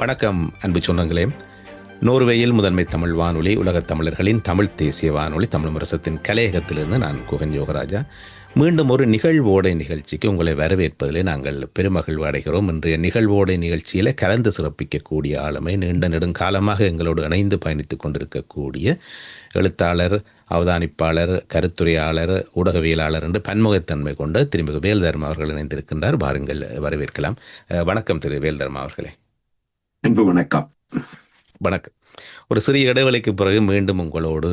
வணக்கம் அன்பு சொந்தங்களே. நோர்வேயில் முதன்மை தமிழ் வானொலி உலகத் தமிழர்களின் தமிழ் தேசிய வானொலி தமிழ் முரசத்தின் கலையகத்திலிருந்து நான் குகன் யோகராஜா. மீண்டும் ஒரு நிகழ்வோடை நிகழ்ச்சிக்கு உங்களை வரவேற்பதிலே நாங்கள் பெருமகிழ்வு அடைகிறோம். இன்றைய நிகழ்வோடை நிகழ்ச்சியில் கலந்து சிறப்பிக்கக்கூடிய ஆளுமை நீண்ட நெடுங்காலமாக எங்களோடு இணைந்து பயணித்துக் கொண்டிருக்கக்கூடிய எழுத்தாளர் அவதானிப்பாளர் கருத்துரையாளர் ஊடகவியலாளர் என்று பன்முகத்தன்மை கொண்ட திருமிகு வேல்தர்மா அவர்கள் இணைந்திருக்கின்றார். வாருங்கள் வரவேற்கலாம். வணக்கம் திரு. வேல்தர்மா அவர்களே. அன்பு வணக்கம். வணக்கம். ஒரு சிறிய இடைவெளிக்கு பிறகு மீண்டும் உங்களோடு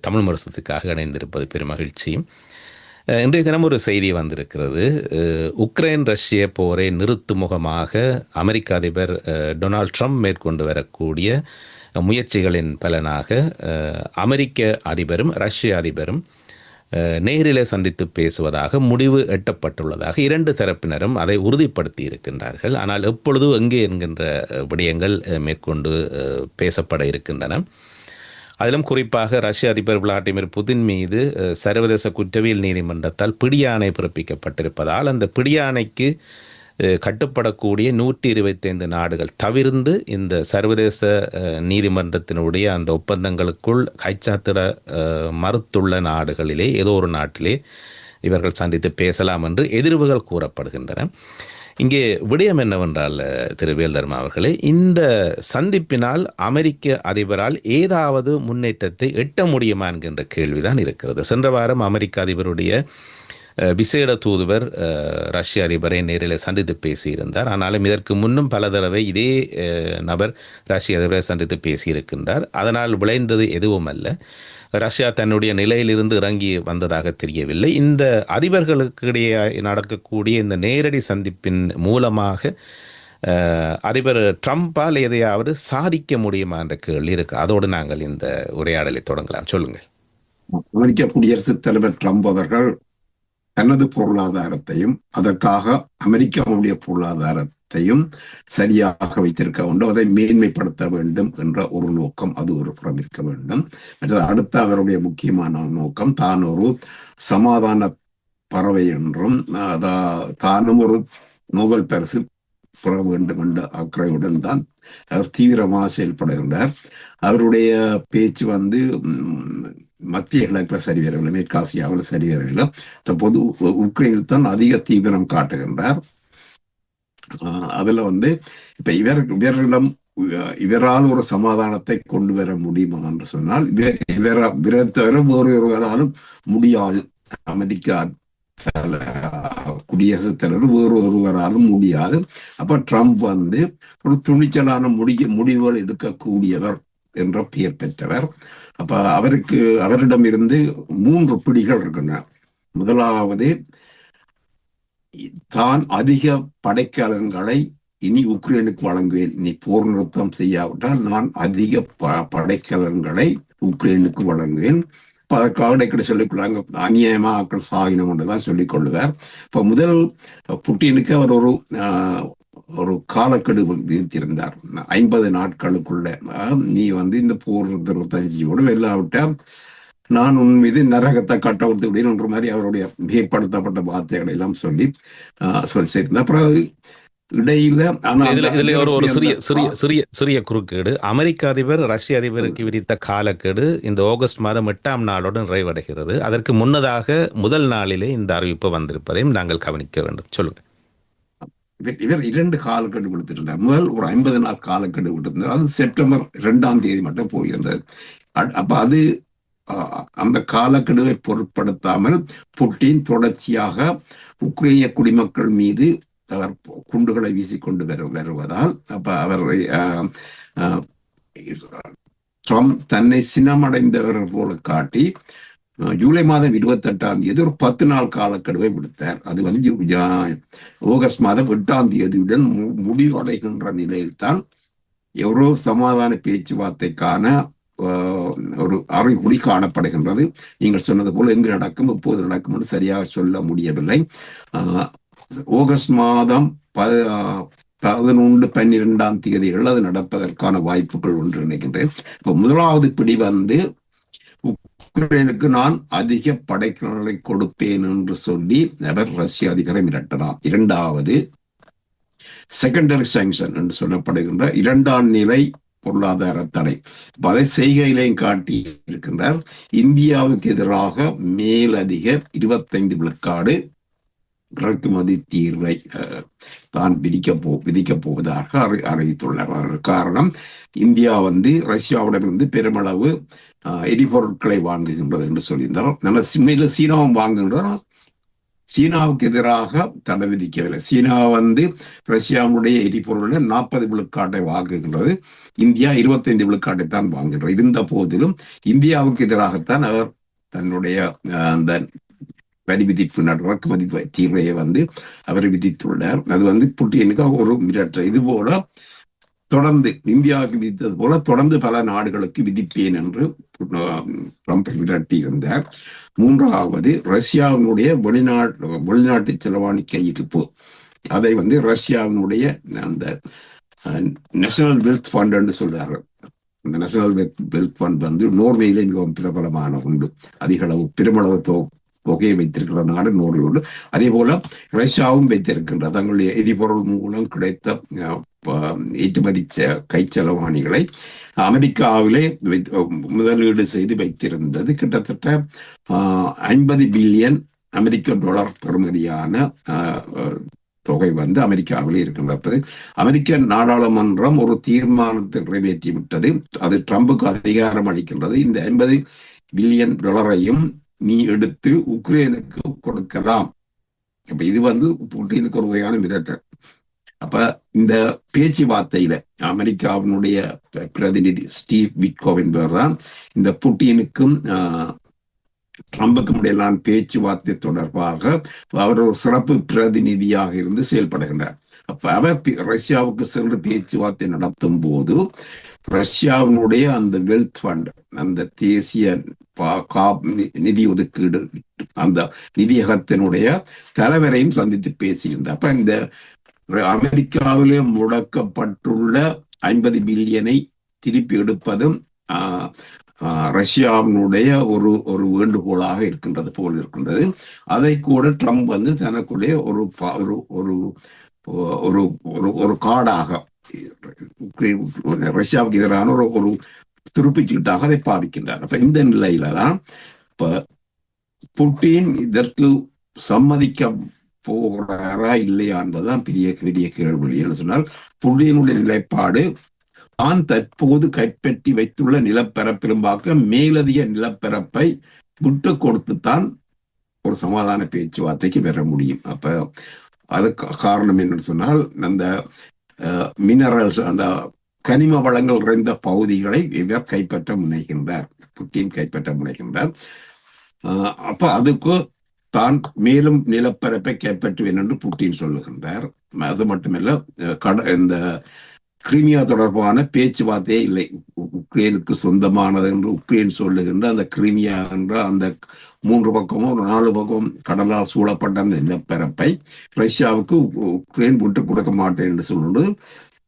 தமிழ் மருசத்துக்காக இணைந்திருப்பது பெரும் மகிழ்ச்சி. இன்றைய தினம் ஒரு செய்தி வந்திருக்கிறது. உக்ரைன் ரஷ்ய போரை நிறுத்து முகமாக அமெரிக்க அதிபர் டொனால்ட் ட்ரம்ப் மேற்கொண்டு வரக்கூடிய முயற்சிகளின் பலனாக அமெரிக்க அதிபரும் ரஷ்ய அதிபரும் நேரிலே சந்தித்து பேசுவதாக முடிவு எட்டப்பட்டுள்ளதாக இரண்டு தரப்பினரும் அதை உறுதிப்படுத்தி இருக்கின்றார்கள் ஆனால் எப்பொழுது எங்கே என்கின்ற விடயங்கள் மேற்கொண்டு பேசப்பட இருக்கின்றன. அதிலும் குறிப்பாக ரஷ்ய அதிபர் விளாடிமிர் புதின் மீது சர்வதேச குற்றவியல் நீதிமன்றத்தால் பிடியாணை பிறப்பிக்கப்பட்டிருப்பதால் அந்த பிடியாணைக்கு கட்டுப்படக்கூடிய நூற்றி இருபத்தைந்து நாடுகள். தவிர்ந்து இந்த சர்வதேச நீதிமன்றத்தினுடைய அந்த ஒப்பந்தங்களுக்குள் கைச்சாத்திட மறுத்துள்ள நாடுகளிலே ஏதோ ஒரு நாட்டிலே இவர்கள் சந்தித்து பேசலாம் என்று எதிர்வுகள் கூறப்படுகின்றன. இங்கே விடயம் என்னவென்றால் திரு வேல்தர்மா அவர்களே இந்த சந்திப்பினால் அமெரிக்க அதிபரால் ஏதாவது முன்னேற்றத்தை எட்ட முடியுமா என்கின்ற கேள்விதான் இருக்கிறது. சென்ற வாரம் அமெரிக்க அதிபருடைய விசேட தூதுவர் ரஷ்ய அதிபரை நேரில் சந்தித்து பேசியிருந்தார். ஆனாலும் இதற்கு முன்னும் பல தடவை இதே நபர் ரஷ்ய அதிபரை சந்தித்து பேசியிருக்கின்றார். அதனால் விளைந்தது எதுவும் அல்ல ரஷ்யா தன்னுடைய நிலையிலிருந்து இறங்கி வந்ததாக தெரியவில்லை. இந்த அதிபர்களுக்கு இடையே நடக்கக்கூடிய இந்த நேரடி சந்திப்பின் மூலமாக அதிபர் ட்ரம்ப்பால் எதையாவது சாதிக்க முடியுமா என்ற கேள்வி இருக்கு. அதோடு நாங்கள் இந்த உரையாடலை தொடங்கலாம். சொல்லுங்கள். அமெரிக்க குடியரசுத் தலைவர் ட்ரம்ப் அவர்கள் தனது பொருளாதாரத்தையும் அதற்காக அமெரிக்காவுடைய பொருளாதாரத்தையும் சரியாக வைத்திருக்க வேண்டும். அதை மேன்மைப்படுத்த வேண்டும் என்ற ஒரு நோக்கம் அது ஒரு புறம் இருக்க வேண்டும். அடுத்த அவருடைய முக்கியமான நோக்கம் தான் ஒரு சமாதான பறவை என்றும் அதா தானும் ஒரு நோபல் பரிசு பெற வேண்டும் என்ற அக்கறையுடன் தான் அவர் தீவிரமாக செயல்படுகின்றார். அவருடைய பேச்சு வந்து மத்திய கிழக்கில் சரி வரவில்லை மேற்காசியாவில் சரி வரவில்லை தற்போது உக்ரைனில் தான் அதிக தீவிரம் காட்டுகின்றார். ஆஹ் அதுல வந்து இப்ப இவர் இவரிடம் இவரால் ஒரு சமாதானத்தை கொண்டு வர முடியுமா என்று சொன்னால் இவர் இவர இவரை தவிர வேறு ஒருவராலும் முடியாது. அமெரிக்கா குடியரசுத் தலைவர் வேறு ஒருவராலும் முடியாது. அப்ப ட்ரம்ப் வந்து ஒரு துணிச்சலான முடிய முடிவுகள் எடுக்கக்கூடியவர் என்ற பெயர் பெற்றவர். அப்ப அவருக்கு அவரிடமிருந்து மூன்று பிடிகள் இருக்கின்றன. முதலாவது தான் அதிக படைக்கலன்களை இனி உக்ரைனுக்கு வழங்குவேன். இனி போர் நிறுத்தம் செய்யாவிட்டால் நான் அதிக ப- படைக்கலன்களை உக்ரைனுக்கு வழங்குவேன். இப்ப அதற்காக இடைக்கிட அநியாயமா ஆக்கள் சாகினம் என்றுதான் சொல்லிக் கொள்ளுவார் இப்ப முதல் புட்டினுக்கு அவர் ஒரு ஒரு காலக்கெடு விதித்திருந்தார். ஐம்பது நாட்களுக்குள்ள நீ வந்து இந்த போர் நிறுத்தம் செய்யோடு நான் உன் மீது நரகத்தை கட்ட விட்டு மாதிரி அவருடைய மிகப்படுத்தப்பட்ட வார்த்தைகளை எல்லாம் சொல்லி ஆஹ், சொல்லி சேர்ந்தார். அப்புறம் இடையில இதுல ஒரு ஒரு சிறிய சிறிய சிறிய சிறிய குறுக்கீடு. அமெரிக்க அதிபர் ரஷ்ய அதிபருக்கு விதித்த காலக்கெடு இந்த ஆகஸ்ட் மாதம் எட்டாம் நாளோடு நிறைவடைகிறது. அதற்கு முன்னதாக முதல் நாளிலே இந்த அறிவிப்பு வந்திருப்பதையும் நாங்கள் கவனிக்க வேண்டும். சொல்லுங்க. இவர் இரண்டு காலக்கெடு கொடுத்திருந்தார். முதல் ஒரு ஐம்பது நாள் காலக்கெடு கொடுத்திருந்தார். அது செப்டம்பர் இரண்டாம் தேதி மட்டும் போயிருந்தது. அப்ப அது அந்த காலக்கெடுவை பொருட்படுத்தாமல் புட்டின் தொடர்ச்சியாக உக்ரைனிய குடிமக்கள் மீது அவர் குண்டுகளை வீசிக்கொண்டு வரு வருவதால் அப்ப அவர் ட்ரம்ப் தன்னை சினமடைந்தவர் போல காட்டி அஹ், ஜூலை மாதம் இருபத்தி எட்டாம் தேதி ஒரு பத்து நாள் காலக்கெடுவை விடுத்தார். அது வந்து ஆகஸ்ட் மாதம் எட்டாம் தேதியுடன் மு- முடிவடைகின்ற நிலையில்தான் எவ்வளோ சமாதான பேச்சுவார்த்தைக்கான ஒரு அறிகுறி காணப்படுகின்றது. நீங்கள் சொன்னது போல எங்கு நடக்கும் எப்போது நடக்கும் என்று சரியாக சொல்ல முடியவில்லை. ஆஹ், ஆகஸ்ட் மாதம் ப பதினொன்று பன்னிரெண்டாம் தேதிகள் அது நடப்பதற்கான வாய்ப்புகள் ஒன்று நினைக்கின்றேன். இப்போ முதலாவது பிடி வந்து உக்ரைனுக்கு நான் அதிக படைக்கலங்களை கொடுப்பேன் என்று சொல்லி அவர் ரஷ்ய அதிபரை மிரட்டலாம். இரண்டாவது செகண்டரி சாங்ஷன் என்று சொல்லப்படுகின்ற இரண்டாம் நிலை பொருளாதார தடை. அதை செய்கையிலையும் காட்டி இருக்கின்றார் இந்தியாவுக்கு எதிராக மேலதிக இருபத்தைந்து விழுக்காடு இறக்குமதி தீர்வை அஹ், தான் விதிக்க போ விதிக்கப் போவதாக அறி அறிவித்துள்ளார் காரணம் இந்தியா வந்து ரஷ்யாவிடமிருந்து பெருமளவு அஹ், எரிபொருட்களை வாங்குகின்றது என்று சொல்லியிருந்தார். நல்ல சிம்மையில் சீனாவும் வாங்குகின்றனர் சீனாவுக்கு எதிராக தடை விதிக்கவில்லை. சீனா வந்து ரஷ்யாவுடைய எரிபொருளை நாற்பது விழுக்காட்டை வாங்குகின்றது. இந்தியா இருபத்தைந்து விழுக்காட்டை தான் வாங்குகின்றது. இருந்த போதிலும் இந்தியாவுக்கு எதிராகத்தான் அவர் தன்னுடைய அஹ், அந்த வரி விதிப்பு இறக்குமதி தீர்வையை வந்து அவர் விதித்துள்ளார். அது வந்து புட்டினுக்காக ஒரு மிரட்டல். இது போல தொடர்ந்து இந்தியாவுக்கு விதித்தது போல தொடர்ந்து பல நாடுகளுக்கு விதிப்பேன் என்று ட்ரம்ப் மிரட்டி இருந்தார் மூன்றாவது ரஷ்யாவினுடைய வெளிநாட்டு வெளிநாட்டு செலவாணி கையிருப்பு. அதை வந்து ரஷ்யாவினுடைய அந்த நேஷனல் வெல்த் ஃபண்ட் என்று சொல்றாரு. இந்த நேஷனல் வெல்த் ஃபண்ட் வந்து நோர்வேயிலே மிகவும் பிரபலமான உண்டு அதிகளவு பெருமளவு புகையை தொகையை வைத்திருக்கிற நாடு நோர்வே உண்டு அதே போல ரஷ்யாவும் வைத்திருக்கின்றது. தங்களுடைய எரிபொருள் மூலம் கிடைத்த அஹ், ஏற்றுமதி செ- கைச்செலவாணிகளை அமெரிக்காவிலே முதலீடு செய்து வைத்திருந்தது. கிட்டத்தட்ட ஐம்பது பில்லியன் அமெரிக்க டாலர் பெறுமதியான அஹ், தொகை வந்து அமெரிக்காவிலே இருக்கின்றது. அமெரிக்க நாடாளுமன்றம் ஒரு தீர்மானத்தை நிறைவேற்றி விட்டது அது ட்ரம்புக்கு அதிகாரம் அளிக்கின்றது. இந்த ஐம்பது பில்லியன் டாலரையும் நீ எடுத்து உக்ரைனுக்கு கொடுக்கலாம். அப்ப இது வந்து புட்டினுக்கு ஒரு வகையான மிரட்டல். அப்ப இந்த பேச்சுவார்த்தையில அமெரிக்காவினுடைய பிரதிநிதி ஸ்டீவ் விட்கோவின் என்பவர் தான் இந்த புட்டினுக்கும் ஆஹ், ட்ரம்புக்கும் இடையிலான பேச்சுவார்த்தை தொடர்பாக அவர் ஒரு சிறப்பு பிரதிநிதியாக இருந்து செயல்படுகின்றார். அப்ப அவர் ரஷ்யாவுக்கு சென்று பேச்சுவார்த்தை நடத்தும் போது ரஷ்யாவினுடைய அந்த வெல்த் ஃபண்ட் அந்த தேசிய கா- நி- நிதி ஒதுக்கீடு அந்த நிதியகத்தினுடைய தலைவரையும் சந்தித்து பேசியிருந்தார். அப்ப இந்த அமெரிக்காவிலே முடக்கப்பட்டுள்ள ஐம்பது பில்லியனை திருப்பி எடுப்பதும் ஆஹ், ரஷ்யாவினுடைய ஒரு ஒரு வேண்டுகோளாக இருக்கின்றது போல் இருக்கின்றது. அதை கூட ட்ரம்ப் வந்து தனக்குடைய ஒரு ஒரு ஒரு ஒரு ஒரு காடாக ரஷ்யாவுக்கு எதிரான ஒரு ஒரு துருப்பிச்சீட்டாக அதை பாவிக்கின்றார். அப்ப இந்த நிலையில தான் இப்ப புட்டின் இதற்கு சம்மதிக்க போகிறாரா இல்லையா என்பதுதான் பெரிய பெரிய கேள்வி என்று சொன்னால் புட்டினுடைய நிலைப்பாடு தான் தற்போது கைப்பற்றி வைத்துள்ள நிலப்பரப்பிலும்பாக்க மேலதிக நிலப்பரப்பை விட்டு கொடுத்துத்தான் ஒரு சமாதான பேச்சுவார்த்தைக்கு வர முடியும். அப்ப அது காரணம் என்னன்னு சொன்னால் அந்த மினரல்ஸ் அந்த கனிம வளங்கள் நிறைந்த பகுதிகளை இவர் கைப்பற்ற முனைகின்றார். புட்டின் கைப்பற்ற முனைகின்றார். அப்ப அதுக்கு தான் மேலும் நிலப்பரப்பை கைப்பற்றுவேன் என்று புட்டின் சொல்லுகின்றார். அது மட்டுமல்ல கட இந்த கிரிமியா தொடர்பான பேச்சுவார்த்தையே இல்லை. உ- உக்ரைனுக்கு சொந்தமானது என்று உக்ரைன் சொல்லுகின்ற அந்த கிரிமியா என்ற அந்த மூன்று பக்கமும் ஒரு நாலு பக்கம் கடலால் சூழப்பட்ட அந்த நிலப்பரப்பை ரஷ்யாவுக்கு உக்ரைன் விட்டு கொடுக்க மாட்டேன் என்று சொல்லுவது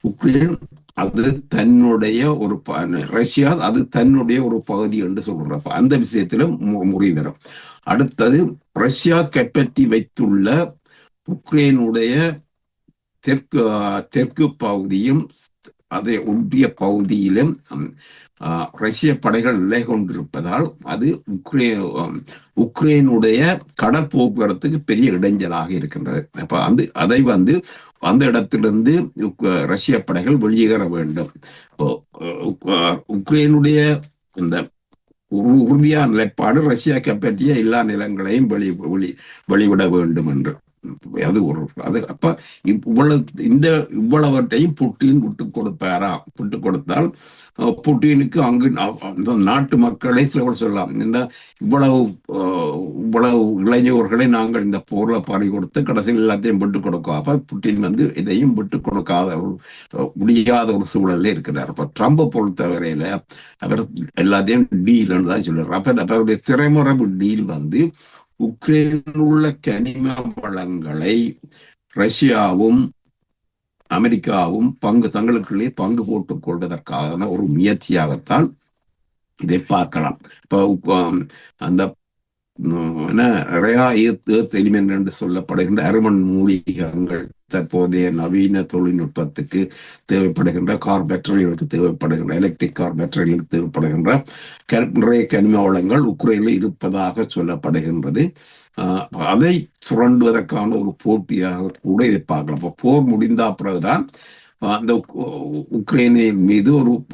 உக்ரைன் அது தன்னுடைய ஒரு ப- ரஷ்யா அது தன்னுடைய ஒரு பகுதி என்று சொல்றப்ப அந்த விஷயத்திலும் மு- வரும் அடுத்தது ரஷ்யா கைப்பற்றி வைத்துள்ள உக்ரைனுடைய தெற்கு தெற்கு பகுதியும் அதை ஒட்டிய பகுதியிலும் ரஷ்ய படைகள் நிலை கொண்டிருப்பதால் அது உக்ரே உக்ரைனுடைய கடல் போக்குவரத்துக்கு பெரிய இடைஞ்சலாக இருக்கின்றது. அப்ப அந்த அதை வந்து அந்த இடத்திலிருந்து ரஷ்ய படைகள் வெளியேற வேண்டும். உக்ரைனுடைய இந்த உறுதியான நிலைப்பாடு ரஷ்யா கைப்பற்றிய எல்லா நிலங்களையும் வெளி வெளி வெளிவிட வேண்டும் என்று. அது ஒரு அது அப்ப இவ்வளவு இந்த இவ்வளவற்றையும் புட்டின் விட்டு கொடுப்பாரா? விட்டு கொடுத்தால் புட்டினுக்கு அங்கு அந்த நாட்டு மக்களை சில கூட சொல்லலாம். இந்த இவ்வளவு இவ்வளவு இளைஞர்களை நாங்கள் இந்த போர்ல பறி கொடுத்து கடைசியில் எல்லாத்தையும் விட்டு கொடுக்கும். அப்ப புட்டின் வந்து இதையும் விட்டு கொடுக்காத ஒரு முடியாத ஒரு சூழல்ல இருக்கிறார். அப்ப ட்ரம்ப் பொறுத்தவரையில அவர் எல்லாத்தையும் டீல்னு தான் சொல்றாரு அப்ப அவருடைய திரைமுறை டீல் வந்து உக்ரைனில் உள்ள கனிம வளங்களை ரஷ்யாவும் அமெரிக்காவும் பங்கு தங்களுக்குள்ளே பங்கு போட்டுக் கொள்வதற்கான ஒரு முயற்சியாகத்தான் இதை பார்க்கலாம். இப்போ அந்த என்ன ரயா எலிமெண்ட் என்று சொல்லப்படுகின்ற அருமன் மூலிகங்கள் தற்போதைய நவீன தொழில்நுட்பத்துக்கு தேவைப்படுகின்ற கார் பேட்டரிகளுக்கு தேவைப்படுகின்ற எலக்ட்ரிக் கார் பேட்டரிகளுக்கு தேவைப்படுகின்ற நிறைய கனிம வளங்கள் உக்ரைனில் இருப்பதாக சொல்லப்படுகின்றது. ஆஹ் அதை சுரண்டுவதற்கான ஒரு போட்டியாக கூட இதை பார்க்கலாம். இப்போ போர் முடிந்த பிறகுதான் அந்த உக்ரைனின் மீது ஒரு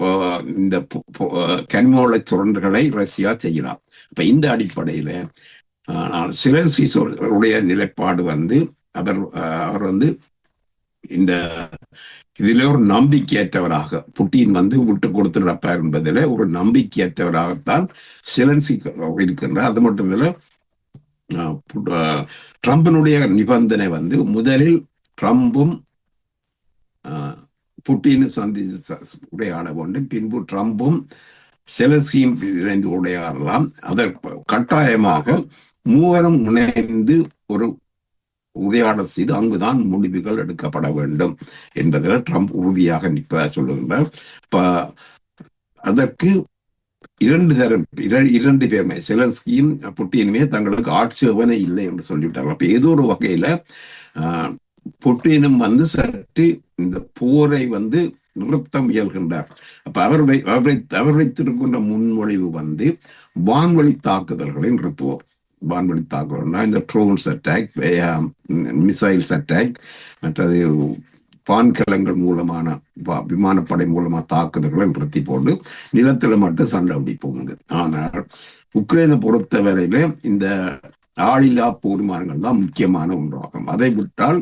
இந்த பொ- கனிம வள சுரண்டுகளை ரஷ்யா செய்யலாம். இப்ப இந்த அடிப்படையில சிலர் சிலர்சி உடைய நிலைப்பாடு வந்து அவர் அவர் வந்து இந்த இதில் ஒரு நம்பிக்கையற்றவராக புட்டின் வந்து விட்டு கொடுத்து நடப்பார் என்பதில் ஒரு நம்பிக்கையற்றவராகத்தான் சிலன்சி இருக்கின்றார். அது மட்டும் இல்லை ஆஹ் ட்ரம்பினுடைய நிபந்தனை வந்து முதலில் ட்ரம்பும் ஆஹ் புட்டினும் சந்தித்து உரையாட வேண்டும். பின்பு ட்ரம்பும் செலசியும் இணைந்து உரையாடலாம் அதற்கு கட்டாயமாக மூவரும் இணைந்து ஒரு உரையாடல் செய்து அங்குதான் முடிவுகள் எடுக்கப்பட வேண்டும் என்பதில் ட்ரம்ப் உறுதியாக நிற்பதாக சொல்லுகின்றார். இப்ப அதற்கு இரண்டு தரம் இர- இரண்டு பேருமே செலன்ஸ்கியும் புட்டினுமே தங்களுக்கு ஆட்சேபனை இல்லை என்று சொல்லிவிட்டார்கள் அப்ப ஏதோ ஒரு வகையில ஆஹ், புட்டினும் வந்து சற்று இந்த போரை வந்து நிறுத்த முயல்கின்றார் அப்ப அவர் அவரை அவர் வைத்திருக்கின்ற முன்மொழிவு வந்து வான்வழி தாக்குதல்களை நிறுத்துவோம். வான்வழி தாக்குதல்னா இந்த ட்ரோன்ஸ் அட்டாக் மிசைல்ஸ் அட்டாக் மற்றது பான்கலங்கள் மூலமான விமானப்படை மூலமா தாக்குதல்களை நிறுத்தி போட்டு நிலத்துல மட்டும் சண்டை பிடிப்போங்க ஆனால் உக்ரைனை பொறுத்தவரையில இந்த ஆளில்லா போர்மானங்கள் தான் முக்கியமான ஒன்றாகும். அதை விட்டால்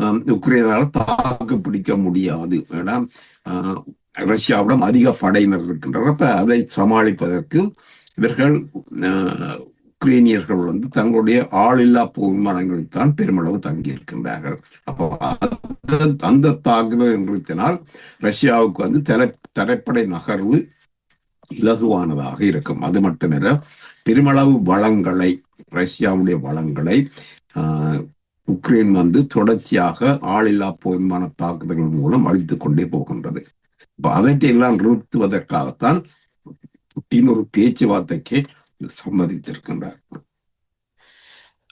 ஆம், உக்ரைனால தாக்கு பிடிக்க முடியாது. ஏன்னா ஆஹ், ரஷ்யாவிடம் அதிக படையினர் இருக்கின்றனர். அப்ப அதை சமாளிப்பதற்கு இவர்கள் ஆஹ், உக்ரைனியர்கள் வந்து தங்களுடைய ஆளில்லா போர்மானங்களில்தான் பெருமளவு தங்கி இருக்கின்றார்கள். அப்போ அந்த- தாக்குதல் நிறுத்தினால் ரஷ்யாவுக்கு வந்து தலை தரைப்படை நகர்வு இலகுவானதாக இருக்கும். அது மட்டுமல்ல பெருமளவு வளங்களை ரஷ்யாவுடைய வளங்களை ஆஹ், உக்ரைன் வந்து தொடர்ச்சியாக ஆளில்லா போர்மான தாக்குதல்கள் மூலம் அழித்துக் கொண்டே போகின்றது. இப்போ அதற்றையெல்லாம் நிறுத்துவதற்காகத்தான் புட்டின் ஒரு பேச்சுவார்த்தைக்கு சம்மதித்திருக்கின்றார்.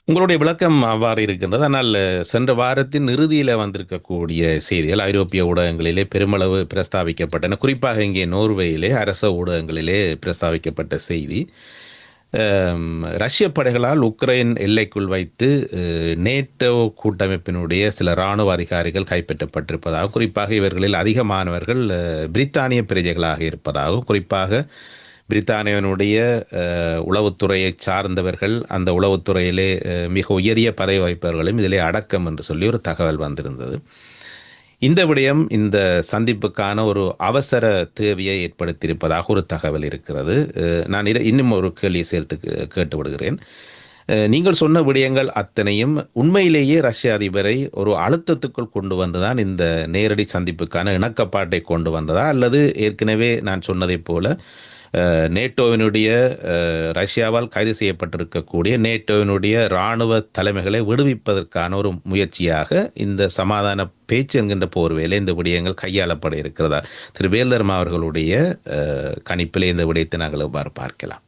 உங்களுடைய விளக்கம் அவ்வாறு இருக்கின்றது. ஆனால் சென்ற வாரத்தின் இறுதியில் வந்திருக்கக்கூடிய செய்திகள் ஐரோப்பிய ஊடகங்களிலே பெருமளவு பிரஸ்தாபிக்கப்பட்டன குறிப்பாக இங்கே நோர்வேயிலே அரச ஊடகங்களிலே பிரஸ்தாபிக்கப்பட்ட செய்தி. ரஷ்ய படைகளால் உக்ரைன் எல்லைக்குள் வைத்து நேட்டோ கூட்டமைப்பினுடைய சில இராணுவ அதிகாரிகள் கைப்பற்றப்பட்டிருப்பதாகவும் குறிப்பாக இவர்களில் அதிகமானவர்கள் பிரித்தானிய பிரஜைகளாக இருப்பதாகவும் குறிப்பாக பிரித்தானியனுடைய உளவுத்துறையை சார்ந்தவர்கள் அந்த உளவுத்துறையிலே மிக உயரிய பதவி வகிப்பவர்களும் இதிலே அடக்கம் என்று சொல்லி ஒரு தகவல் வந்திருந்தது. இந்த விடயம் இந்த சந்திப்புக்கான ஒரு அவசர தேவையை ஏற்படுத்தியிருப்பதாக ஒரு தகவல் இருக்கிறது. நான் இன்னும் ஒரு கேள்வியை சேர்த்து கேட்டு விடுகிறேன் நீங்கள் சொன்ன விடயங்கள் அத்தனையும் உண்மையிலேயே ரஷ்ய அதிபரை ஒரு அழுத்தத்துக்குள் கொண்டு வந்துதான் இந்த நேரடி சந்திப்புக்கான இணக்கப்பாட்டை கொண்டு வந்ததா? அல்லது ஏற்கனவே நான் சொன்னதைப் போல நேட்டோவினுடைய அஹ், ரஷ்யாவால் கைது செய்யப்பட்டிருக்கக்கூடிய நேட்டோவினுடைய இராணுவ தலைமைகளை விடுவிப்பதற்கான ஒரு முயற்சியாக இந்த சமாதான பேச்சு என்கின்ற போர்வையில் இந்த விடயங்கள் கையாளப்பட இருக்கிறதா? திரு வேல்தர்மா அவர்களுடைய அஹ், கணிப்பிலே இந்த விடயத்தை நாங்கள் எவ்வாறு பார்க்கலாம்?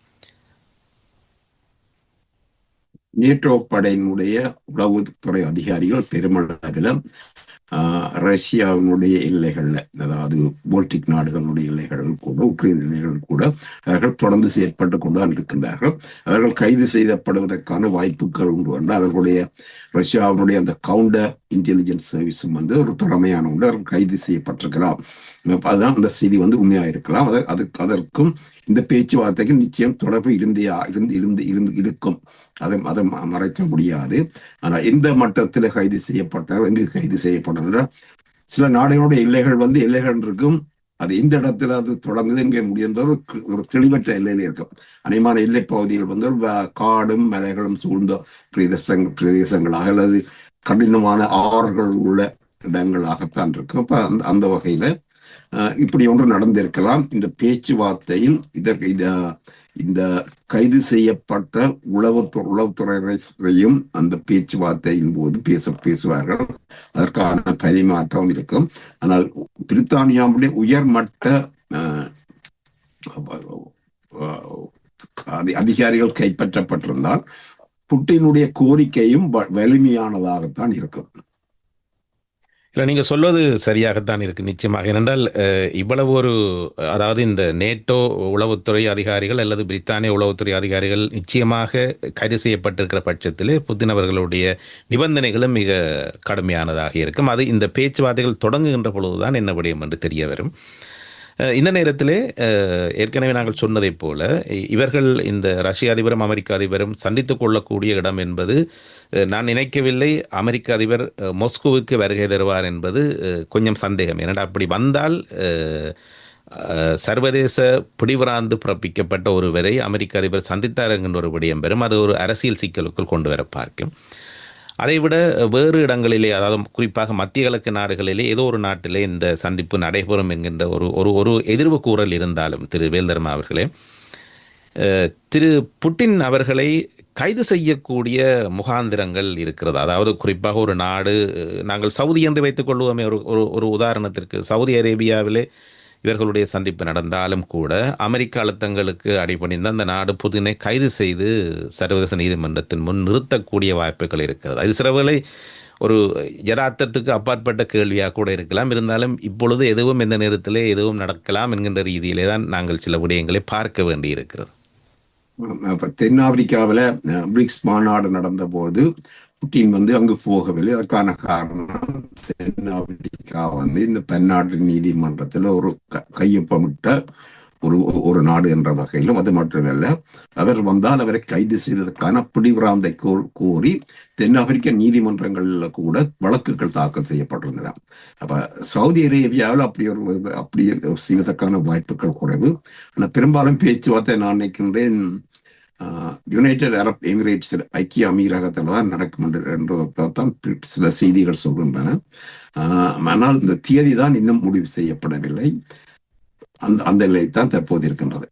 நேட்டோ படையினுடைய உளவுத்துறை அதிகாரிகள் பெருமளவிலும் ரஷ்யாவினுடைய எல்லைகள்ல அதாவது போல்டிக் நாடுகளுடைய எல்லைகள் கூட உக்ரைன் எல்லைகள் கூட அவர்கள் தொடர்ந்து செயற்பட்டு கொண்டுதான் இருக்கின்றார்கள். அவர்கள் கைது செய்யப்படுவதற்கான வாய்ப்புகள் உண்டு என்று அவர்களுடைய ரஷ்யாவினுடைய அந்த கவுண்டர் இன்டெலிஜென்ஸ் சர்வீஸும் வந்து ஒரு திறமையான உண்டு. அவர்கள் கைது செய்யப்பட்டிருக்கலாம். அதுதான் அந்த செய்தி வந்து உண்மையாக இருக்கலாம் அது அதுக்கு அதற்கும் இந்த பேச்சுவார்த்தைக்கு நிச்சயம் தொடர்பு இருந்தியா இருந்து இருந்து இருந்து இருக்கும். அதை அதை ம- மறைக்க முடியாது. ஆனா எந்த மட்டத்தில் கைது செய்யப்பட்டார் எங்கு கைது செய்யப்பட்டார் சில நாடுகளுடைய எல்லைகள் வந்து எல்லைகள் இருக்கும் அது எந்த இடத்துல அது தொடங்குது என்கிற முடியுன்ற ஒரு ஒரு தெளிவற்ற எல்லையில இருக்கும். அநேகமான எல்லை பகுதிகள் வந்து காடும் மலைகளும் சூழ்ந்த பிரதேசங் பிரதேசங்களாக அல்லது கடினமான ஆறுகள் உள்ள இடங்களாகத்தான் இருக்கும். அப்ப அந்த அந்த வகையில இப்படி ஒன்று நடந்திருக்கலாம். இந்த பேச்சுவார்த்தையில் இதற்கு இத இந்த கைது செய்யப்பட்ட உளவுத்துறை உளவுத்துறையும் அந்த பேச்சுவார்த்தையின் போது பேச பேசுவார்கள். அதற்கான பரிமாற்றம் இருக்கும். ஆனால் பிரித்தானியாவுடைய உயர்மட்ட அதி- அதிகாரிகள் கைப்பற்றப்பட்டிருந்தால் புட்டினுடைய கோரிக்கையும் வ- வலிமையானதாகத்தான் இருக்கும். இல்லை நீங்கள் சொல்வது சரியாகத்தான் இருக்கு நிச்சயமாக. ஏனென்றால் இவ்வளவு ஒரு அதாவது இந்த நேட்டோ உளவுத்துறை அதிகாரிகள் அல்லது பிரித்தானிய உளவுத்துறை அதிகாரிகள் நிச்சயமாக கைது செய்யப்பட்டிருக்கிற பட்சத்தில் புத்தின் அவர்களுடைய நிபந்தனைகளும் மிக கடுமையானதாக இருக்கும். அது இந்த பேச்சுவார்த்தைகள் தொடங்குகின்ற பொழுதுதான் என்ன விடயம் என்று தெரிய வரும். இந்த நேரத்திலே ஏற்கனவே நாங்கள் சொன்னதைப் போல இவர்கள் இந்த ரஷ்ய அதிபரும் அமெரிக்க அதிபரும் சந்தித்துக் கொள்ளக்கூடிய இடம் என்பது நான் நினைக்கவில்லை. அமெரிக்க அதிபர் மொஸ்கோவுக்கு வருகை தருவார் என்பது கொஞ்சம் சந்தேகம். ஏனென்றால் அப்படி வந்தால் சர்வதேச பிடிவராந்து பிறப்பிக்கப்பட்ட ஒருவரை அமெரிக்க அதிபர் சந்தித்தார் என்கின்ற ஒரு விடயம் பெறும் அது ஒரு அரசியல் சிக்கலுக்குள் கொண்டு வர பார்க்கும். அதைவிட வேறு இடங்களிலே அதாவது குறிப்பாக மத்திய கிழக்கு நாடுகளிலே ஏதோ ஒரு நாட்டிலே இந்த சந்திப்பு நடைபெறும் என்கின்ற ஒரு ஒரு ஒரு எதிர்வு கூறல் இருந்தாலும் திரு வேல்தர்மா அவர்களே திரு புட்டின் அவர்களை கைது செய்யக்கூடிய முகாந்திரங்கள் இருக்கிறது. அதாவது குறிப்பாக ஒரு நாடு நாங்கள் சவுதி என்று வைத்துக் கொள்வோமே ஒரு ஒரு ஒரு உதாரணத்திற்கு சவுதி அரேபியாவிலே இவர்களுடைய சந்திப்பு நடந்தாலும் கூட அமெரிக்க அழுத்தங்களுக்கு அடிபணிந்து அந்த நாடு புதினை கைது செய்து சர்வதேச நீதிமன்றத்தின் முன் நிறுத்தக்கூடிய வாய்ப்புகள் இருக்கிறது. அது சிறவுகளை ஒரு யதார்த்தத்துக்கு அப்பாற்பட்ட கேள்வியாக கூட இருக்கலாம். இருந்தாலும் இப்பொழுது எதுவும் எந்த நேரத்திலே எதுவும் நடக்கலாம் என்கின்ற ரீதியிலே தான் நாங்கள் சில விடயங்களை பார்க்க வேண்டியிருக்கிறது. தென்னாப்பிரிக்காவில் பிரிக்ஸ் மாநாடு நடந்தபோது புட்டின் வந்து அங்கு போகவில்லை. அதற்கான காரணம் தென்னாப்பிரிக்கா வந்து இந்த பன்னாட்டு நீதிமன்றத்தில் ஒரு க- கையொப்பமிட்ட ஒரு ஒரு நாடு என்ற வகையிலும் அது மட்டுமல்ல அவர் வந்தால் அவரை கைது செய்வதற்கான பிடிவிராந்தை கோ- கோரி தென்னாப்பிரிக்க நீதிமன்றங்களில் கூட வழக்குகள் தாக்கல் செய்யப்பட்டிருந்தன. அப்ப சவுதி அரேபியாவில் அப்படி ஒரு அப்படி செய்வதற்கான வாய்ப்புகள் குறைவு. ஆனால் பெரும்பாலும் பேச்சுவார்த்தை நான் நினைக்கின்றேன் யுனைடெட் அரப் எமிரேட்ஸ் ஐக்கிய அமீரகத்தில் தான் நடக்கும் என்று என்றதான் சில செய்திகள் சொல்கின்றன. ஆஹ் ஆனால் இந்த தேதி தான் இன்னும் முடிவு செய்யப்படவில்லை. அந்த அந்த நிலை தான் தற்போது இருக்கின்றது.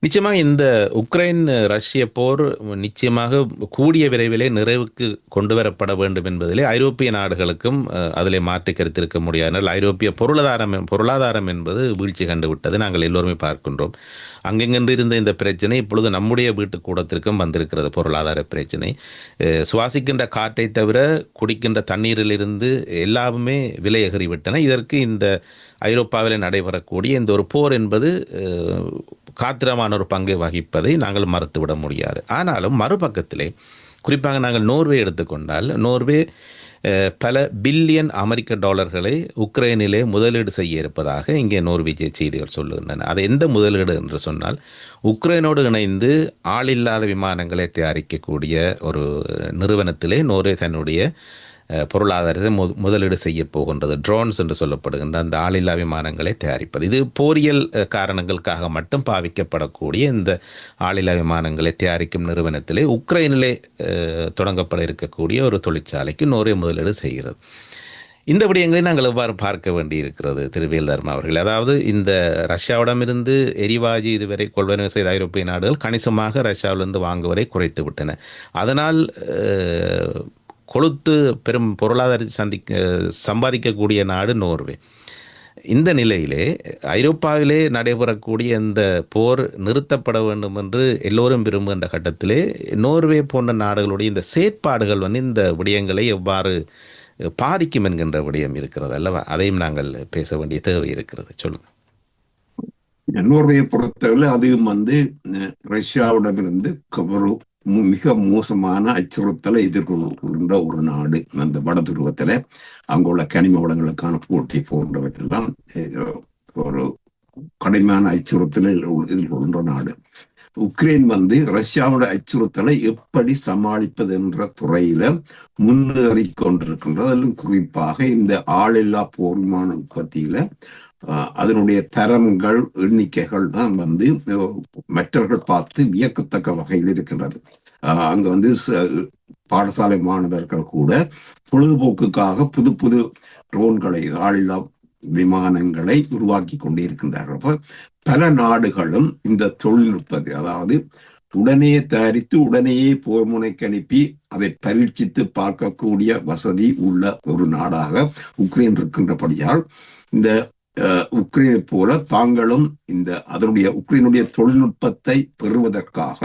நிச்சயமாக இந்த உக்ரைன் ரஷ்ய போர் நிச்சயமாக கூடிய விரைவிலே நிறைவுக்கு கொண்டு வரப்பட வேண்டும் என்பதிலே ஐரோப்பிய நாடுகளுக்கும் அதிலே மாற்று கருத்து இருக்க முடியாது. ஐரோப்பிய பொருளாதாரம் பொருளாதாரம் என்பது வீழ்ச்சி கண்டுவிட்டது நாங்கள் எல்லோருமே பார்க்கின்றோம். அங்கெங்கென்று இருந்த இந்த பிரச்சனை இப்பொழுது நம்முடைய வீட்டு கூடத்திற்கும் வந்திருக்கிறது. பொருளாதார பிரச்சனை. சுவாசிக்கின்ற காற்றை தவிர குடிக்கின்ற தண்ணீரிலிருந்து எல்லாமே விலையகறிவிட்டன இதற்கு இந்த ஐரோப்பாவில் நடைபெறக்கூடிய இந்த ஒரு போர் என்பது காத்திரமான ஒரு பங்கை வகிப்பதை நாங்கள் மறுத்துவிட முடியாது. ஆனாலும் மறுபக்கத்திலே குறிப்பாக நாங்கள் நோர்வே எடுத்துக்கொண்டால் நோர்வே பல பில்லியன் அமெரிக்க டாலர்களை உக்ரைனிலே முதலீடு செய்ய இருப்பதாக இங்கே நோர்வேஜிய செய்திகள் சொல்லுகின்றன. அது எந்த முதலீடு என்று சொன்னால் உக்ரைனோடு இணைந்து ஆளில்லாத விமானங்களை தயாரிக்கக்கூடிய ஒரு நிறுவனத்திலே நோர்வே தன்னுடைய பொருளாதாரத்தை முதலீடு செய்ய போகின்றது. ட்ரோன்ஸ் என்று சொல்லப்படுகின்ற அந்த ஆளில்லா விமானங்களை தயாரிப்பது. இது போரியல் காரணங்களுக்காக மட்டும் பாவிக்கப்படக்கூடிய இந்த ஆளில்லா விமானங்களை தயாரிக்கும் நிறுவனத்திலே உக்ரைனிலே தொடங்கப்பட இருக்கக்கூடிய ஒரு தொழிற்சாலைக்கு நோரே முதலீடு செய்கிறது. இந்த விடயங்களை நாங்கள் எவ்வாறு பார்க்க வேண்டியிருக்கிறது திரு வேல்தர்மா அவர்கள்? அதாவது இந்த ரஷ்யாவிடமிருந்து எரிவாயு இதுவரை கொள்வனவு செய்த ஐரோப்பிய நாடுகள் கணிசமாக ரஷ்யாவிலிருந்து வாங்குவதை குறைத்து விட்டன அதனால் கொழுத்து பெரும் பொருளாதாரத்தை சந்திக்க சம்பாதிக்கக்கூடிய நாடு நோர்வே. இந்த நிலையிலே ஐரோப்பாவிலே நடைபெறக்கூடிய இந்த போர் நிறுத்தப்பட வேண்டும் என்று எல்லோரும் விரும்புகின்ற கட்டத்திலே நோர்வே போன்ற நாடுகளுடைய இந்த செயற்பாடுகள் வந்து இந்த விடயங்களை எவ்வாறு பாதிக்கும் என்கின்ற விடயம் இருக்கிறது அல்லவா? அதையும் நாங்கள் பேச வேண்டிய தேவை இருக்கிறது. சொல்லுங்கள் நோர்வையை பொறுத்தவரை அதுவும் வந்து ரஷ்யாவிடமிருந்து ஒரு மிக மோசமான அச்சுறுத்தலை எதிர்கொள்கின்ற ஒரு நாடு. அந்த வட துருவத்துல அங்குள்ள கனிம வளங்களுக்கான போட்டி போன்றவற்றெல்லாம் ஒரு கடுமையான அச்சுறுத்தலை எதிர்கொள்கின்ற நாடு. உக்ரைன் வந்து ரஷ்யாவோட அச்சுறுத்தலை எப்படி சமாளிப்பது என்ற துறையில முன்னேறி கொண்டிருக்கின்றது. அதிலும் குறிப்பாக இந்த ஆளில்லா போர்மான உற்பத்தியில அதனுடைய தரங்கள் எண்ணிக்கைகள் தான் வந்து மற்றவர்கள் பார்த்து வியக்கத்தக்க வகையில் இருக்கின்றது. அங்க வந்து ச- பாடசாலை மாணவர்கள் கூட பொழுதுபோக்குக்காக புது புது ட்ரோன்களை ஆளில்லா விமானங்களை உருவாக்கி கொண்டே இருக்கின்றார்கள். அப்ப பல நாடுகளும் இந்த தொழில்நுட்பத்தை அதாவது உடனே தயாரித்து உடனேயே போர் முனைக்கு அனுப்பி அதை பரீட்சித்து பார்க்கக்கூடிய வசதி உள்ள ஒரு நாடாக உக்ரைன் இருக்கின்றபடியால் இந்த உக்ரைனை போல தாங்களும் இந்த அதனுடைய உக்ரைனுடைய தொழில்நுட்பத்தை பெறுவதற்காக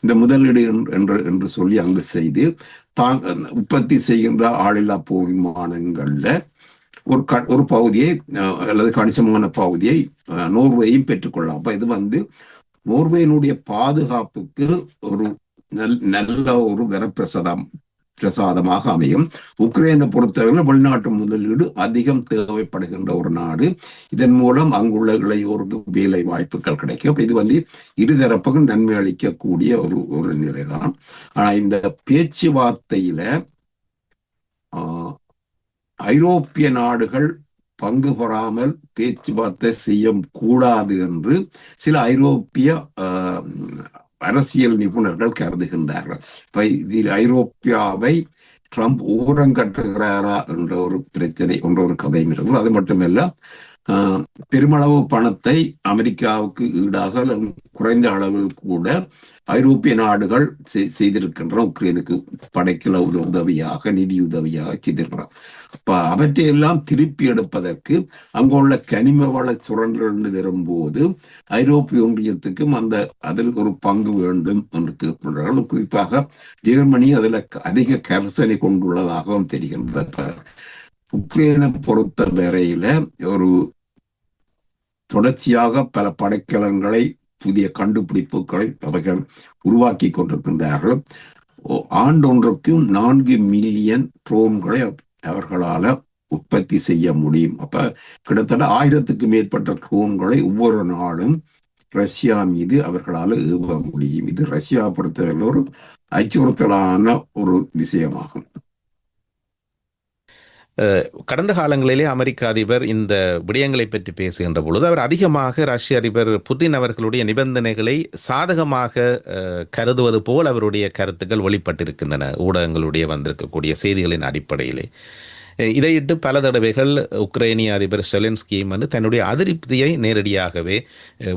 இந்த முதலீடு என்று- என்று சொல்லி அங்கு செய்து தாங் உற்பத்தி செய்கின்ற ஆளில்லா போர் விமானங்கள்ல ஒரு க ஒரு பகுதியை அல்லது கணிசமான பகுதியை நோர்வேயும் பெற்றுக்கொள்ளலாம் அப்ப இது வந்து நோர்வேயினுடைய பாதுகாப்புக்கு ஒரு நல் நல்ல ஒரு வரப்பிரசாதம். பிரசாதமாக அமையும் உக்ரைனை பொறுத்தவரை வெளிநாட்டு முதலீடு அதிகம் தேவைப்படுகின்ற ஒரு நாடு. இதன் மூலம் அங்குள்ள இளையோருக்கு வேலை வாய்ப்புகள் கிடைக்கும். இது வந்து இருதரப்புக்கும் நன்மை அளிக்கக்கூடிய ஒரு ஒரு நிலைதான். ஆனா இந்த பேச்சுவார்த்தையில ஆஹ், ஐரோப்பிய நாடுகள் பங்கு பெறாமல் பேச்சுவார்த்தை செய்ய கூடாது என்று சில ஐரோப்பிய ஆஹ், அரசியல் நிபுணர்கள் கருதுகின்றார்கள். இப்ப இதில் ஐரோப்பியாவை ட்ரம்ப் ஓரங்கட்டுகிறாரா என்ற ஒரு பிரச்சனை என்ற ஒரு கதையும் இருக்கிறது அது மட்டுமல்ல பெருமளவு பணத்தை அமெரிக்காவுக்கு ஈடாக குறைந்த அளவில் கூட ஐரோப்பிய நாடுகள் செய்- செய்திருக்கின்றன. உக்ரைனுக்கு படைக்கல உதவியாக நிதி உதவியாக செய்திருக்கிறார் அப்ப அவற்றையெல்லாம் திருப்பி எடுப்பதற்கு அங்குள்ள கனிம வள சுரண்டல் வரும்போது ஐரோப்பிய ஒன்றியத்துக்கும் அந்த அதில் ஒரு பங்கு வேண்டும் என்று கேட்கின்றார்கள் குறிப்பாக ஜெர்மனி அதில் அதிக கரிசனை கொண்டுள்ளதாகவும் தெரிகின்றது. உக்ரைனை பொறுத்த வரையில ஒரு தொடர்ச்சியாக பல படைக்கலன்களை புதிய கண்டுபிடிப்புகளை அவர்கள் உருவாக்கி கொண்டிருக்கின்றார்கள். ஓ- ஆண்டொன்றுக்கும் நான்கு மில்லியன் ட்ரோன்களை அவர்களால உற்பத்தி செய்ய முடியும். அப்ப கிட்டத்தட்ட ஆயிரத்துக்கு மேற்பட்ட ட்ரோன்களை ஒவ்வொரு நாளும் ரஷ்யா மீது அவர்களால் ஏவ முடியும். இது ரஷ்யா பொறுத்தவரை ஒரு அச்சுறுத்தலான ஒரு விஷயமாகும். கடந்த காலங்களிலே அமெரிக்க அதிபர் இந்த விடயங்களை பற்றி பேசுகின்ற பொழுது அவர் அதிகமாக ரஷ்ய அதிபர் புதின் அவர்களுடைய நிபந்தனைகளை சாதகமாக கருதுவது போல் அவருடைய கருத்துக்கள் வெளிப்பட்டிருக்கின்றன. ஊடகங்களுடைய வந்திருக்கக்கூடிய செய்திகளின் அடிப்படையிலே. இதையிட்டு பல தடவைகள் உக்ரைனிய அதிபர் செலன்ஸ்கியும் வந்து தன்னுடைய அதிருப்தியை நேரடியாகவே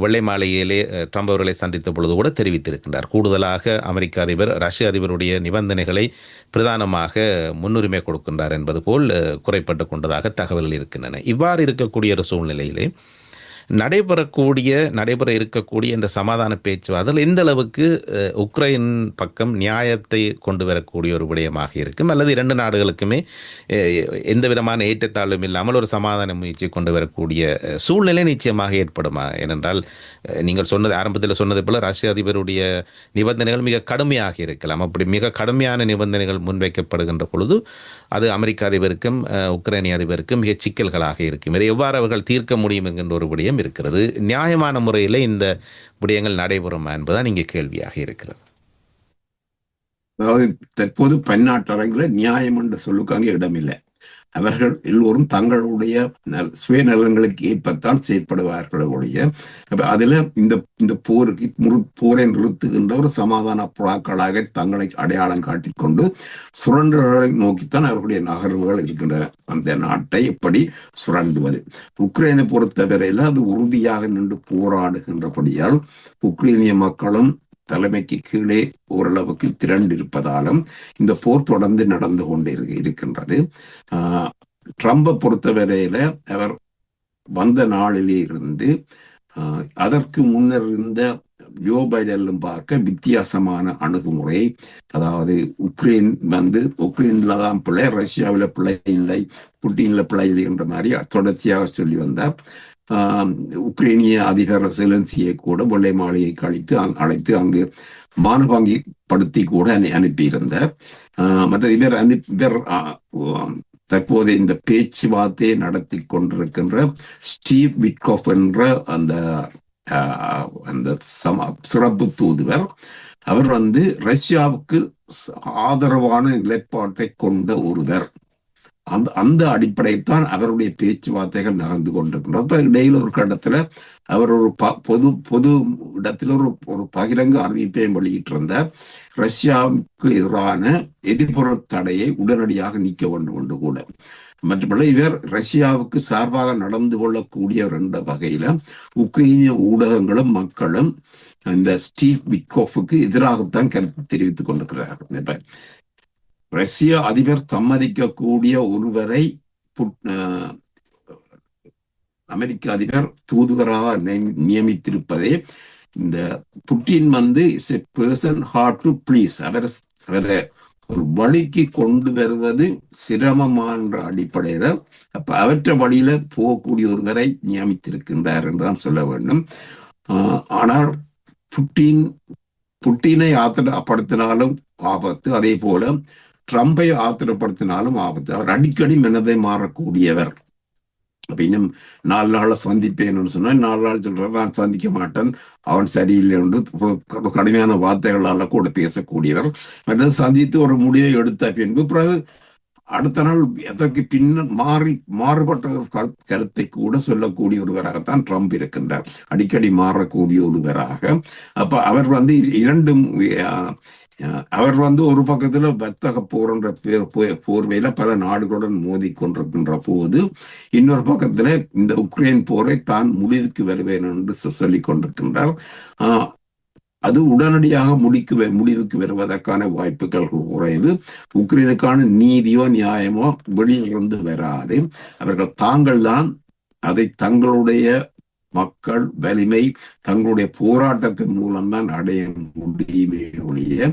வெள்ளை மாளிகையிலே ட்ரம்ப் அவர்களை சந்தித்த பொழுது கூட தெரிவித்திருக்கின்றார். கூடுதலாக அமெரிக்க அதிபர் ரஷ்ய அதிபருடைய நிபந்தனைகளை பிரதானமாக முன்னுரிமை கொடுக்கின்றார் என்பது போல் குறைப்பட்டு கொண்டதாக தகவல்கள் இருக்கின்றன. இவ்வாறு இருக்கக்கூடிய ஒரு சூழ்நிலையிலே நடைபெறக்கூடிய நடைபெற இருக்கக்கூடிய இந்த சமாதான பேச்சுவார்த்தை எந்த அளவுக்கு உக்ரைன் பக்கம் நியாயத்தை கொண்டு வரக்கூடிய ஒரு விடயமாக இருக்கும் அல்லது இரண்டு நாடுகளுக்குமே எந்த விதமான ஏற்றத்தாழ்வும் இல்லாமல் ஒரு சமாதான முயற்சி கொண்டு வரக்கூடிய சூழ்நிலை நிச்சயமாக ஏற்படுமா? ஏனென்றால் நீங்கள் சொன்னது ஆரம்பத்தில் சொன்னது போல ரஷ்ய அதிபருடைய நிபந்தனைகள் மிக கடுமையாக இருக்கலாம். அப்படி மிக கடுமையான நிபந்தனைகள் முன்வைக்கப்படுகின்ற பொழுது அது அமெரிக்க அதிபருக்கும் உக்ரைனிய அதிபருக்கும் மிக சிக்கல்களாக இருக்கும். இதை எவ்வாறு அவர்கள் தீர்க்க முடியும் என்கின்ற ஒரு விடயம் இருக்கிறது. நியாயமான முறையில் இந்த விடயங்கள் நடைபெறுமா என்பதுதான் இங்கே கேள்வியாக இருக்கிறது. அதாவது தற்போது பன்னாட்டு அரங்கில் நியாயம் என்ற சொல்லுக்கு அங்கே இடமில்லை. அவர்கள் எல்லோரும் தங்களுடைய சுயநலங்களுக்கு ஏற்பத்தான் செயற்படுவார்கள் ஒழிய அதுல இந்த இந்த போருக்கு முறு போரை நிறுத்துகின்ற ஒரு சமாதான புறாக்களாக தங்களை அடையாளம் காட்டிக்கொண்டு சுரண்டல்களை நோக்கித்தான் அவர்களுடைய நகர்வுகள் இருக்கின்றன அந்த நாட்டை எப்படி சுரண்டுவது. உக்ரைனை பொறுத்தவரையில் அது உறுதியாக நின்று போராடுகின்றபடியால் உக்ரைனிய மக்களும் தலைமைக்கு கீழே ஓரளவுக்கு திரண்டிருப்பதாலும் இந்த போர் தொடர்ந்து நடந்து கொண்டு இருக்கின்றது. ஆஹ் ட்ரம்பை பொறுத்தவரையில அவர் வந்த நாளிலே இருந்து அதற்கு முன்னர் இருந்த ஜோ பைடனும் பார்க்க வித்தியாசமான அணுகுமுறை. அதாவது உக்ரைன் வந்து உக்ரைன்ல தான் பிள்ளை ரஷ்யாவில் பிள்ளை இல்லை புட்டின்ல பிள்ளை இல்லை என்ற மாதிரி தொடர்ச்சியாக சொல்லி வந்தார். உக்ரைனிய அதிபர் செலன்சியை கூட வெள்ளை மாளிகை கழித்து அழைத்து அங்கு மானபாங்கி படுத்தி கூட அனு- அனுப்பியிருந்தார். ஆஹ் மற்ற இவர் அனுப்பி இவர் தற்போது இந்த பேச்சுவார்த்தையை நடத்தி கொண்டிருக்கின்ற ஸ்டீவ் விட்கோஃப் என்ற அந்த ஆஹ், அந்த சம சிறப்பு தூதுவர். அவர் வந்து ரஷ்யாவுக்கு ஆதரவான நிலைப்பாட்டை கொண்ட ஒருவர். அந்த அந்த அடிப்படைத்தான் அவருடைய பேச்சுவார்த்தைகள் நகர்ந்து கொண்டிருக்கின்றது அப்ப இடையில ஒரு கட்டத்துல அவர் ஒரு ப- பொது பொது இடத்துல ஒரு ஒரு பகிரங்க அறிவிப்பையும் வெளியிட்டிருந்தார். ரஷ்யாவுக்கு எதிரான எரிபொருள் தடையை உடனடியாக நீக்க வேண்டும் என்று கூட. மற்றபடி இவர் ரஷ்யாவுக்கு சார்பாக நடந்து கொள்ளக்கூடியவர் என்ற வகையில உக்ரைனிய ஊடகங்களும் மக்களும் இந்த ஸ்டீவ் விட்கோஃபுக்கு எதிராகத்தான் கருத்து தெரிவித்துக் கொண்டிருக்கிறார்கள். இப்ப ரஷ்ய அதிபர் சம்மதிக்கக்கூடிய ஒருவரை புட்- அமெரிக்க அதிபர் தூதுவராக நியமி- நியமித்திருப்பதே இந்த புட்டின் வந்து is a person hard to please அவரை அவரை ஒரு வழிக்கு கொண்டு வருவது சிரமமான அடிப்படையில அப்ப அவற்ற வழியில போகக்கூடிய ஒருவரை நியமித்திருக்கின்றார் என்றுதான் சொல்ல வேண்டும். ஆஹ் ஆனால் புட்டின் புட்டினை ஆத்திரப்படுத்தினாலும் ஆபத்து. அதே போல ட்ரம்பை ஆத்திரப்படுத்தினாலும் ஆபத்து. அவர் அடிக்கடி மனதை மாறக்கூடியவர். அப்ப இன்னும் நாலு நாள சந்திப்பேன்னு சொன்னா நாலு நாள் சொல்றாரு நான் சந்திக்க மாட்டேன். அவன் சரியில்லை என்று கடுமையான வார்த்தைகளால கூட பேசக்கூடியவர். மற்றது சந்தித்து ஒரு முடிவை எடுத்த பின்பு பிறகு அடுத்த நாள் அதற்கு பின்னர் மாறி மாறுபட்ட கரு- கருத்தை கூட சொல்லக்கூடிய ஒருவராகத்தான் ட்ரம்ப் இருக்கின்றார். அடிக்கடி மாறக்கூடிய ஒருவராக. அப்ப அவர் வந்து இரண்டும் அவர் வந்து ஒரு பக்கத்துல வர்த்தக போர் என்ற பேர் போ- போர்வையில பல நாடுகளுடன் மோதி கொண்டிருக்கின்ற போது இன்னொரு பக்கத்துல இந்த உக்ரைன் போரை தான் முடிவுக்கு வருவேன் என்று சொல்லிக் கொண்டிருக்கின்றார். ஆஹ், அது உடனடியாக முடிக்கு முடிவுக்கு வருவதற்கான வாய்ப்புகள் குறைவு. உக்ரைனுக்கான நீதியோ நியாயமோ வெளியிலிருந்து வராது. அவர்கள் தாங்கள் தான் அதை தங்களுடைய மக்கள் வலிமை தங்களுடைய போராட்டத்தின் மூலம்தான் அடைய முடியுமே ஒழிய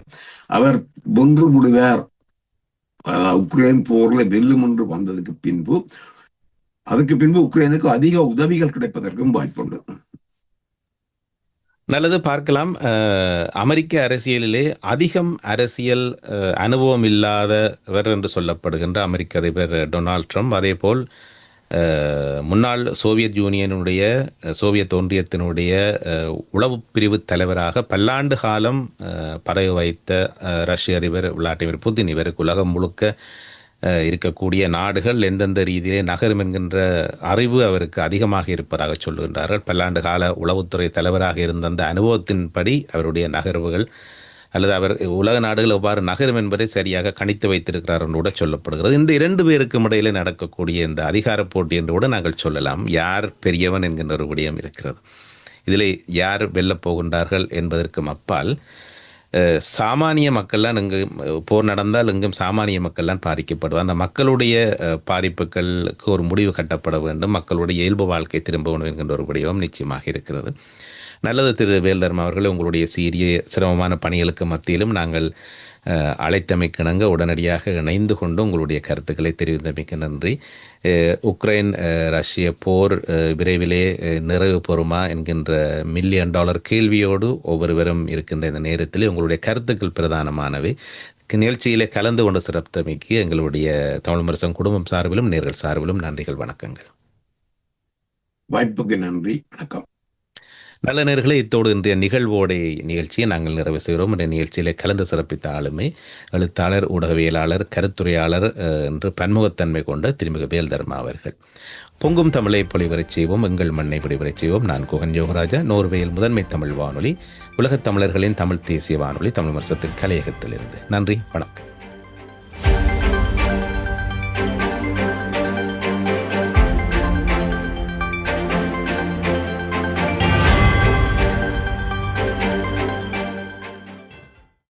அவர் வென்று விடுவார். உக்ரைன் போர்ல வெல்லும் என்று வந்ததுக்கு பின்பு அதுக்கு பின்பு உக்ரைனுக்கு அதிக உதவிகள் கிடைப்பதற்கும் வாய்ப்புண்டு நல்லது பார்க்கலாம். அஹ், அமெரிக்க அரசியலிலே அதிகம் அரசியல் அஹ், அனுபவம் இல்லாதவர் என்று சொல்லப்படுகின்ற அமெரிக்க அதிபர் டொனால்ட் ட்ரம்ப். அதே போல் முன்னாள் சோவியத் யூனியனுடைய சோவியத் ஒன்றியத்தினுடைய உளவு பிரிவு தலைவராக பல்லாண்டு காலம் அஹ், பதவி வைத்த ரஷ்ய அதிபர் விளாடிமிர் புதின் இவருக்கு உலகம் முழுக்க இருக்கக்கூடிய நாடுகள் எந்தெந்த ரீதியிலே நகரும் என்கின்ற அறிவு அவருக்கு அதிகமாக இருப்பதாக சொல்லுகின்றார்கள். பல்லாண்டு கால உளவுத்துறை தலைவராக இருந்த அந்த அனுபவத்தின்படி அவருடைய நகர்வுகள் அல்லது அவர் உலக நாடுகள் எவ்வாறு நகரும் என்பதை சரியாக கணித்து வைத்திருக்கிறார் என்று கூட சொல்லப்படுகிறது. இந்த இரண்டு பேருக்கும் இடையிலே நடக்கக்கூடிய இந்த அதிகார போட்டி என்று கூட நாங்கள் சொல்லலாம். யார் பெரியவன் என்கின்ற ஒரு விடயம் இருக்கிறது. இதில் யார் வெல்லப் போகின்றார்கள் என்பதற்கும் அப்பால் சாமானிய மக்கள்லாம் இங்கு போர் நடந்தால் இங்கும் சாமானிய மக்கள்லாம் பாதிக்கப்படுவார். அந்த மக்களுடைய பாதிப்புகளுக்கு ஒரு முடிவு கட்டப்பட வேண்டும். மக்களுடைய இயல்பு வாழ்க்கை திரும்ப வேண்டும் என்கின்ற ஒரு விடயம் நிச்சயமாக இருக்கிறது. நல்லது திரு வேல்தர்மா அவர்களே உங்களுடைய சீரிய சிரமமான பணிகளுக்கு மத்தியிலும் நாங்கள் அழைத்தமைக்கிணங்க உடனடியாக இணைந்து கொண்டு உங்களுடைய கருத்துக்களை தெரிவித்தமைக்கு நன்றி. உக்ரைன் ரஷ்ய போர் விரைவிலே நிறைவு பெறுமா என்கின்ற மில்லியன் டாலர் கேள்வியோடு ஒவ்வொருவரும் இருக்கின்ற இந்த நேரத்தில் உங்களுடைய கருத்துக்கள் பிரதானமானவை. நிகழ்ச்சியில் கலந்து கொண்டு சிறப்பித்தமைக்கு எங்களுடைய தமிழ் மரசம் குடும்பம் சார்பிலும் நேர்கள் சார்பிலும் நன்றிகள் வணக்கங்கள். வாய்ப்புக்கு நன்றி வணக்கம். பல நேர்களை இத்தோடு இன்றைய நிகழ்வோடை நிகழ்ச்சியை நாங்கள் நிறைவு செய்கிறோம். இந்த நிகழ்ச்சியிலே கலந்து சிறப்பித்த ஆளுமை எழுத்தாளர் ஊடகவியலாளர் கருத்துரையாளர் என்று பன்முகத்தன்மை கொண்ட திருமிகு வேல்தர்மா அவர்கள். பொங்கும் தமிழை பொலிவரச் செய்வோம் எங்கள் மண்ணை பொலிவரச் செய்வோம். நான் குகன் யோகராஜா. நோர்வேயில் முதன்மை தமிழ் வானொலி உலகத் தமிழர்களின் தமிழ் தேசிய வானொலி தமிழ் வருஷத்தின் கலையகத்திலிருந்து. நன்றி வணக்கம்.